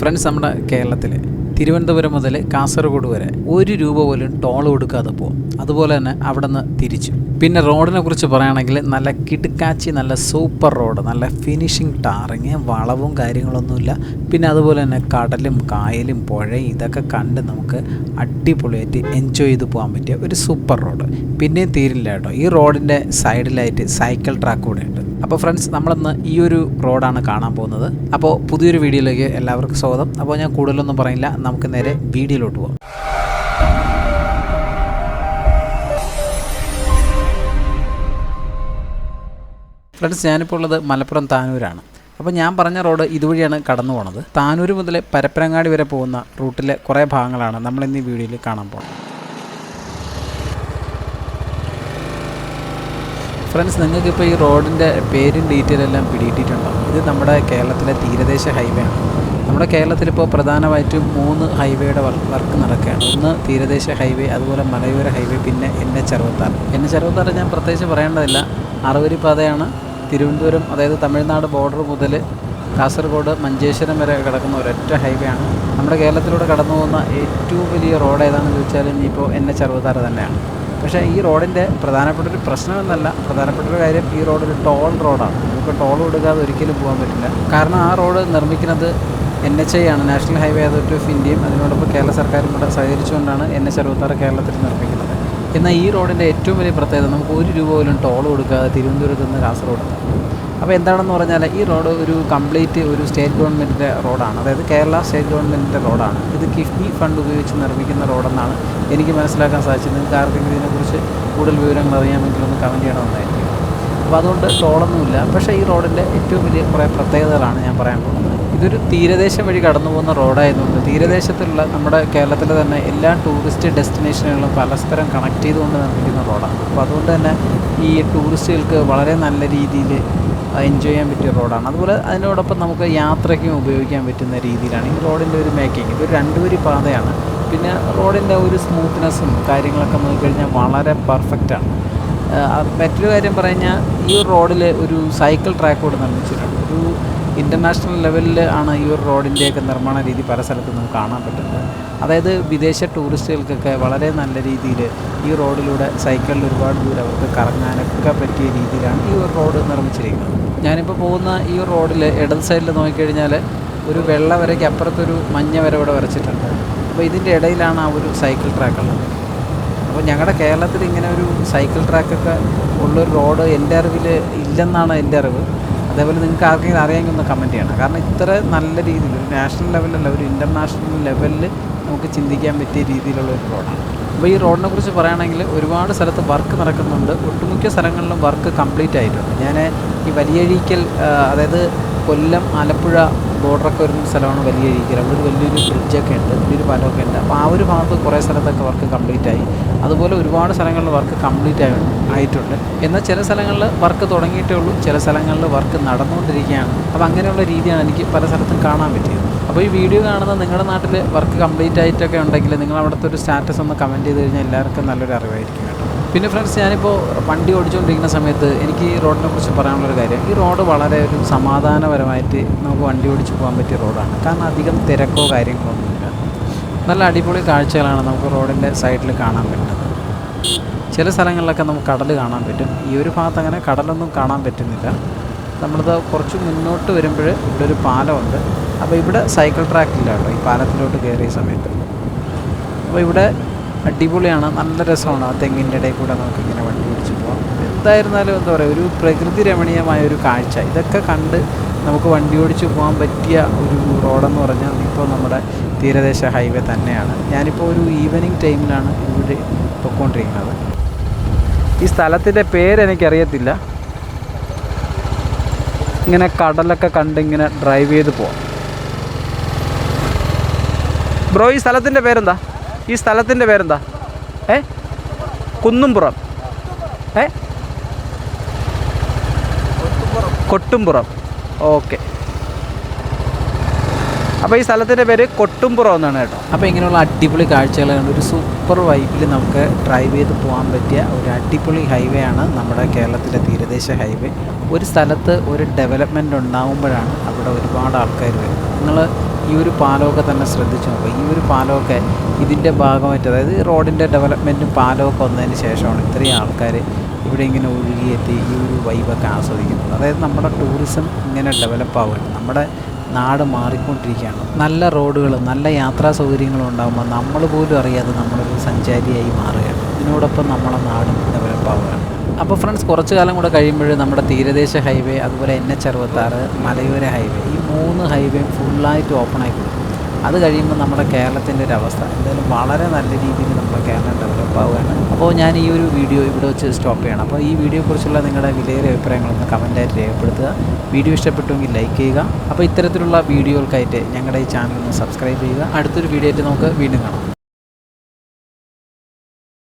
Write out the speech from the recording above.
Friends നമ്മുടെ കേരളത്തിൽ തിരുവനന്തപുരം മുതൽ കാസർഗോഡ് വരെ ഒരു രൂപ പോലും ടോൾ കൊടുക്കാതെ പോകും അതുപോലെ തന്നെ അവിടെ നിന്ന് തിരിച്ചു. പിന്നെ റോഡിനെ കുറിച്ച് പറയുകയാണെങ്കിൽ നല്ല കിടുക്കാച്ചി നല്ല സൂപ്പർ റോഡ് നല്ല ഫിനിഷിങ് ടാറിങ് വളവും കാര്യങ്ങളൊന്നുമില്ല. പിന്നെ അതുപോലെ തന്നെ കടലും കായലും പുഴയും ഇതൊക്കെ കണ്ട് നമുക്ക് അടിപൊളിയായിട്ട് എൻജോയ് ചെയ്ത് പോകാൻ പറ്റിയ ഒരു സൂപ്പർ റോഡ്. പിന്നെയും തീരില്ല കേട്ടോ. ഈ റോഡിന്റെ സൈഡിലായിട്ട് സൈക്കിൾ ട്രാക്ക് കൂടെ ഉണ്ട്. അപ്പോൾ ഫ്രണ്ട്സ് നമ്മളിന്ന് ഈ ഒരു റോഡാണ് കാണാൻ പോകുന്നത്. അപ്പോൾ പുതിയൊരു വീഡിയോയിലേക്ക് എല്ലാവർക്കും സ്വാഗതം. അപ്പോൾ ഞാൻ കൂടുതലൊന്നും പറയില്ല. നമുക്ക് നേരെ വീഡിയോയിലോട്ട് പോകാം ഫ്രണ്ട്സ് ഞാനിപ്പോൾ ഉള്ളത് മലപ്പുറം താനൂരാണ്. അപ്പോൾ ഞാൻ പറഞ്ഞ റോഡ് ഇതുവഴിയാണ് കടന്നു പോണത്. താനൂർ മുതൽ പരപ്പനങ്ങാടി വരെ പോകുന്ന റൂട്ടിലെ കുറേ ഭാഗങ്ങളാണ് നമ്മൾ ഇന്ന് ഈ വീഡിയോയിൽ കാണാൻ പോകുന്നത്. ഫ്രണ്ട്സ് നിങ്ങൾക്കിപ്പോൾ ഈ റോഡിന്റെ പേരും ഡീറ്റെയിൽ എല്ലാം പിടിയിട്ടിട്ടുണ്ടാവും ഇത് നമ്മുടെ കേരളത്തിലെ തീരദേശ ഹൈവേ ആണ്. നമ്മുടെ കേരളത്തിലിപ്പോൾ പ്രധാനമായിട്ടും മൂന്ന് ഹൈവേയുടെ വർക്ക് നടക്കുകയാണ്. ഒന്ന് തീരദേശ ഹൈവേ അതുപോലെ മലയോര ഹൈവേ പിന്നെ എൻ എച്ച് അറുപത്താറ്. എൻ എച്ച് അറുപത്താറ് ഞാൻ പ്രത്യേകിച്ച് പറയേണ്ടതില്ല. അറുവരി പാതയാണ് തിരുവനന്തപുരം അതായത് തമിഴ്നാട് ബോർഡർ മുതൽ കാസർഗോഡ് മഞ്ചേശ്വരം വരെ കിടക്കുന്ന ഒരൊറ്റ ഹൈവേ ആണ്. നമ്മുടെ കേരളത്തിലൂടെ കടന്നു പോകുന്ന ഏറ്റവും വലിയ റോഡ് ഏതാണെന്ന് ചോദിച്ചാൽ ഇനിയിപ്പോൾ എൻ എച്ച് അറുപത്താറ് തന്നെയാണ്. പക്ഷേ ഈ റോഡിന്റെ പ്രധാനപ്പെട്ട ഒരു പ്രശ്നമെന്നല്ല പ്രധാനപ്പെട്ട ഒരു കാര്യം ഈ റോഡ് ഒരു ടോൾ റോഡാണ്. നമുക്ക് ടോൾ കൊടുക്കാതെ ഒരിക്കലും പോകാൻ പറ്റില്ല. കാരണം ആ റോഡ് നിർമ്മിക്കുന്നത് N H A I. National highway authority of ഇന്ത്യയും അതിനോടൊപ്പം കേരള സർക്കാരും കൂടെ സഹകരിച്ചുകൊണ്ടാണ് എൻ എച്ച് അറുപത്താറ് കേരളത്തിൽ നിർമ്മിക്കുന്നത്. എന്നാൽ ഈ റോഡിന്റെ ഏറ്റവും വലിയ പ്രത്യേകത നമുക്ക് ഒരു രൂപ പോലും ടോൾ കൊടുക്കാതെ തിരുവനന്തപുരത്ത് നിന്ന് കാസർഗോഡ് അപ്പോൾ എന്താണെന്ന് പറഞ്ഞാൽ ഈ റോഡ് ഒരു കംപ്ലീറ്റ് ഒരു സ്റ്റേറ്റ് ഗവൺമെന്റിന്റെ റോഡാണ്. അതായത് കേരള സ്റ്റേറ്റ് ഗവൺമെന്റിന്റെ റോഡാണ്. ഇത് കിഫ്ബി ഫണ്ട് ഉപയോഗിച്ച് നിർമ്മിക്കുന്ന റോഡെന്നാണ് എനിക്ക് മനസ്സിലാക്കാൻ സാധിച്ചത്. നിങ്ങൾക്ക് ആർക്കെങ്കിലും ഇതിനെക്കുറിച്ച് കൂടുതൽ വിവരങ്ങൾ അറിയാമെങ്കിൽ ഒന്ന് കമന്റ് ചെയ്യണമെന്നായിരിക്കും അപ്പോൾ അതുകൊണ്ട് ടോളൊന്നുമില്ല. പക്ഷേ ഈ റോഡിന്റെ ഏറ്റവും വലിയ കുറേ പ്രത്യേകതകളാണ് ഞാൻ പറയാൻ പോകുന്നത്. ഇതൊരു തീരദേശം വഴി കടന്നു പോകുന്ന റോഡായതുകൊണ്ട് തീരദേശത്തുള്ള നമ്മുടെ കേരളത്തിലെ തന്നെ എല്ലാ ടൂറിസ്റ്റ് ഡെസ്റ്റിനേഷനുകളും പരസ്പരം കണക്ട് ചെയ്തുകൊണ്ട് നിർമ്മിക്കുന്ന റോഡാണ്. അപ്പോൾ അതുകൊണ്ട് തന്നെ ഈ ടൂറിസ്റ്റുകൾക്ക് വളരെ നല്ല രീതിയിൽ എൻജോയ് ചെയ്യാൻ പറ്റിയ റോഡാണ് അതുപോലെ അതിനോടൊപ്പം നമുക്ക് യാത്രയ്ക്കും ഉപയോഗിക്കാൻ പറ്റുന്ന രീതിയിലാണ് ഈ റോഡിന്റെ ഒരു മേക്കിംഗ് ഇതൊരു രണ്ടുവരി പാതയാണ്. പിന്നെ റോഡിന്റെ ഒരു സ്മൂത്ത്നെസ്സും കാര്യങ്ങളൊക്കെ നോക്കിക്കഴിഞ്ഞാൽ വളരെ പെർഫെക്റ്റാണ് മറ്റൊരു കാര്യം പറഞ്ഞാൽ ഈ റോഡിൽ ഒരു സൈക്കിൾ ട്രാക്ക് കൂടെ നിർമ്മിച്ചിട്ടുണ്ട്. ഒരു ഇന്റർനാഷണൽ ലെവലിൽ ആണ് ഈ ഒരു റോഡിന്റെയൊക്കെ നിർമ്മാണ രീതി പല സ്ഥലത്തും നമുക്ക് കാണാൻ പറ്റുന്നത്. അതായത് വിദേശ ടൂറിസ്റ്റുകൾക്കൊക്കെ വളരെ നല്ല രീതിയിൽ ഈ റോഡിലൂടെ സൈക്കിളിൽ ഒരുപാട് ദൂരം അവർക്ക് കറങ്ങാനൊക്കെ പറ്റിയ രീതിയിലാണ് ഈ ഒരു റോഡ് നിർമ്മിച്ചിരിക്കുന്നത്. ഞാനിപ്പോൾ പോകുന്ന ഈ റോഡിൽ ഇടത് സൈഡിൽ നോക്കിക്കഴിഞ്ഞാൽ ഒരു വെള്ള വരയ്ക്ക് അപ്പുറത്തൊരു മഞ്ഞ വര ഇവിടെ വരച്ചിട്ടുണ്ട്. അപ്പോൾ ഇതിന്റെ ഇടയിലാണ് ആ ഒരു സൈക്കിൾ ട്രാക്ക് ഉള്ളത്. അപ്പോൾ ഞങ്ങളുടെ കേരളത്തിൽ ഇങ്ങനെ ഒരു സൈക്കിൾ ട്രാക്കൊക്കെ ഉള്ളൊരു റോഡ് എന്റെ അറിവിൽ ഇല്ലെന്നാണ് എന്റെ അറിവ്. അതേപോലെ നിങ്ങൾക്ക് ആർക്കെങ്കിലും അറിയാമെങ്കിൽ ഒന്ന് കമന്റ് ചെയ്യണം. കാരണം ഇത്ര നല്ല രീതിയിൽ ഒരു നാഷണൽ ലെവലല്ല ഒരു ഇന്റർനാഷണൽ ലെവലിൽ നമുക്ക് ചിന്തിക്കാൻ പറ്റിയ രീതിയിലുള്ള ഒരു റോഡാണ്. അപ്പോൾ ഈ റോഡിനെ കുറിച്ച് പറയുകയാണെങ്കിൽ ഒരുപാട് സ്ഥലത്ത് വർക്ക് നടക്കുന്നുണ്ട്. ഒട്ടുമിക്ക സ്ഥലങ്ങളിലും വർക്ക് കംപ്ലീറ്റ് ആയിട്ടുണ്ട്. ഞാൻ ഈ വലിയഴീക്കൽ അതായത് കൊല്ലം ആലപ്പുഴ ബോർഡറൊക്കെ വരുന്ന സ്ഥലമാണ് വലിയഴീക്കൽ. അവിടെ ഒരു വലിയൊരു ബ്രിഡ്ജൊക്കെ ഉണ്ട് വലിയൊരു പാലമൊക്കെ ഉണ്ട്. അപ്പോൾ ആ ഒരു ഭാഗത്ത് കുറേ സ്ഥലത്തൊക്കെ വർക്ക് കംപ്ലീറ്റ് ആയി. അതുപോലെ ഒരുപാട് സ്ഥലങ്ങളിൽ വർക്ക് കംപ്ലീറ്റ് ആയി ആയിട്ടുണ്ട്. എന്നാൽ ചില സ്ഥലങ്ങളിൽ വർക്ക് തുടങ്ങിയിട്ടേ ഉള്ളൂ ചില സ്ഥലങ്ങളിൽ വർക്ക് നടന്നുകൊണ്ടിരിക്കുകയാണ്. അപ്പോൾ അങ്ങനെയുള്ള രീതിയാണ് എനിക്ക് പല സ്ഥലത്തും കാണാൻ പറ്റിയത്. അപ്പോൾ ഈ വീഡിയോ കാണുന്ന നിങ്ങളുടെ നാട്ടിൽ വർക്ക് കംപ്ലീറ്റ് ആയിട്ടൊക്കെ ഉണ്ടെങ്കിൽ നിങ്ങൾ അവിടുത്തെ ഒരു സ്റ്റാറ്റസ് ഒന്ന് കമന്റ് ചെയ്ത് കഴിഞ്ഞാൽ എല്ലാവർക്കും നല്ലൊരു അറിവായിരിക്കും കേട്ടോ. പിന്നെ ഫ്രണ്ട്സ് ഞാനിപ്പോൾ വണ്ടി ഓടിച്ചുകൊണ്ടിരിക്കുന്ന സമയത്ത് എനിക്ക് ഈ റോഡിനെ കുറിച്ച് പറയാനുള്ളൊരു കാര്യം. ഈ റോഡ് വളരെ ഒരു സമാധാനപരമായിട്ട് നമുക്ക് വണ്ടി ഓടിച്ച് പോകാൻ പറ്റിയ റോഡാണ്. കാരണം അധികം തിരക്കോ കാര്യങ്ങളോ ഒന്നുമില്ല നല്ല അടിപൊളി കാഴ്ചകളാണ് നമുക്ക് റോഡിന്റെ സൈഡിൽ കാണാൻ പറ്റുന്നത്. ചില സ്ഥലങ്ങളിലൊക്കെ നമുക്ക് കടൽ കാണാൻ പറ്റും. ഈ ഒരു ഭാഗത്ത് അങ്ങനെ കടലൊന്നും കാണാൻ പറ്റുന്നില്ല. നമ്മളിത് കുറച്ച് മുന്നോട്ട് വരുമ്പോൾ ഇവിടെ ഒരു പാലമുണ്ട്. അപ്പോൾ ഇവിടെ സൈക്കിൾ ട്രാക്കില്ല കേട്ടോ ഈ പാലത്തിലോട്ട് കയറിയ സമയത്ത്. അപ്പോൾ ഇവിടെ അടിപൊളിയാണ് നല്ല രസമാണ് ആ തെങ്ങിന്റെ ഇടയിൽ കൂടെ നമുക്ക് ഇങ്ങനെ വണ്ടി പിടിച്ച് പോകാം. എന്തായിരുന്നാലും എന്താ പറയുക ഒരു പ്രകൃതി രമണീയമായ ഒരു കാഴ്ച. ഇതൊക്കെ കണ്ട് നമുക്ക് വണ്ടി ഓടിച്ച് പോകാൻ പറ്റിയ ഒരു റോഡെന്ന് പറഞ്ഞാൽ ഇപ്പോൾ നമ്മുടെ തീരദേശ ഹൈവേ തന്നെയാണ്. ഞാനിപ്പോൾ ഒരു ഈവനിങ് ടൈമിലാണ് ഇവിടെ പൊയ്ക്കൊണ്ടിരിക്കുന്നത്. ഈ സ്ഥലത്തിന്റെ പേരെനിക്കറിയത്തില്ല. ഇങ്ങനെ കടലൊക്കെ കണ്ട് ഇങ്ങനെ ഡ്രൈവ് ചെയ്ത് പോവാം. ബ്രോ ഈ സ്ഥലത്തിന്റെ പേരെന്താ? ഈ സ്ഥലത്തിന്റെ പേരെന്താ? ഏ? കുന്നുംപുറം. ഏ? കൊട്ടുംപുറം. ഓക്കെ. അപ്പോൾ ഈ സ്ഥലത്തിന്റെ പേര് കൊട്ടുംപുറം എന്നാണ് കേട്ടോ. അപ്പോൾ ഇങ്ങനെയുള്ള അടിപൊളി കാഴ്ചകൾ കണ്ട് ഒരു സൂപ്പർ വൈബിൽ നമുക്ക് ഡ്രൈവ് ചെയ്ത് പോകാൻ പറ്റിയ ഒരു അടിപൊളി ഹൈവേ ആണ് നമ്മുടെ കേരളത്തിലെ തീരദേശ ഹൈവേ ഒരു സ്ഥലത്ത് ഒരു ഡെവലപ്മെന്റ് ഉണ്ടാകുമ്പോഴാണ് അവിടെ ഒരുപാട് ആൾക്കാർ വരുന്നത് നിങ്ങൾ ഈ ഒരു പാലമൊക്കെ തന്നെ ശ്രദ്ധിച്ചു നോക്കുക ഈ ഒരു പാലമൊക്കെ ഇതിന്റെ ഭാഗമായിട്ട് അതായത് റോഡിന്റെ ഡെവലപ്മെന്റും പാലമൊക്കെ വന്നതിന് ശേഷമാണ് ഇത്രയും ആൾക്കാർ ഇവിടെ ഇങ്ങനെ ഒഴുകിയെത്തി ഈ ഒരു വൈബൊക്കെ ആസ്വദിക്കുന്നത്. അതായത് നമ്മുടെ ടൂറിസം ഇങ്ങനെ ഡെവലപ്പ് ആവുകയാണ്. നമ്മുടെ നാട് മാറിക്കൊണ്ടിരിക്കുകയാണ്. നല്ല റോഡുകളും നല്ല യാത്രാ സൗകര്യങ്ങളും ഉണ്ടാകുമ്പോൾ നമ്മൾ പോലും അറിയാതെ നമ്മളൊരു സഞ്ചാരിയായി മാറുകയാണ്. ഇതിനോടൊപ്പം നമ്മുടെ നാടും ഡെവലപ്പ് ആവുകയാണ് അപ്പോൾ ഫ്രണ്ട്സ് കുറച്ച് കാലം കൂടെ കഴിയുമ്പോൾ നമ്മുടെ തീരദേശ ഹൈവേ അതുപോലെ എൻ എച്ച് അറുപത്താറ് മലയോര ഹൈവേ ഈ മൂന്ന് ഹൈവേയും ഫുള്ളായിട്ട് ഓപ്പൺ ആയി കൊടുക്കും അത് കഴിയുമ്പോൾ നമ്മുടെ കേരളത്തിന്റെ ഒരു അവസ്ഥ എന്തായാലും വളരെ നല്ല രീതിയിൽ നമ്മുടെ കേരളം ഡെവലപ്പ് ആവുകയാണ്. അപ്പോൾ ഞാൻ ഈ ഒരു വീഡിയോ ഇവിടെ വെച്ച് സ്റ്റോപ്പ് ചെയ്യണം. അപ്പോൾ ഈ വീഡിയോ കുറിച്ചുള്ള നിങ്ങളുടെ വിലയേറിയ അഭിപ്രായങ്ങളൊന്ന് കമന്റായിട്ട് രേഖപ്പെടുത്തുക. വീഡിയോ ഇഷ്ടപ്പെട്ടുവെങ്കിൽ ലൈക്ക് ചെയ്യുക. അപ്പോൾ ഇത്തരത്തിലുള്ള വീഡിയോകൾക്കായിട്ട് ഞങ്ങളുടെ ഈ ചാനൽ ഒന്ന് സബ്സ്ക്രൈബ് ചെയ്യുക. അടുത്തൊരു വീഡിയോ ആയിട്ട് നമുക്ക് വീണ്ടും കാണാം.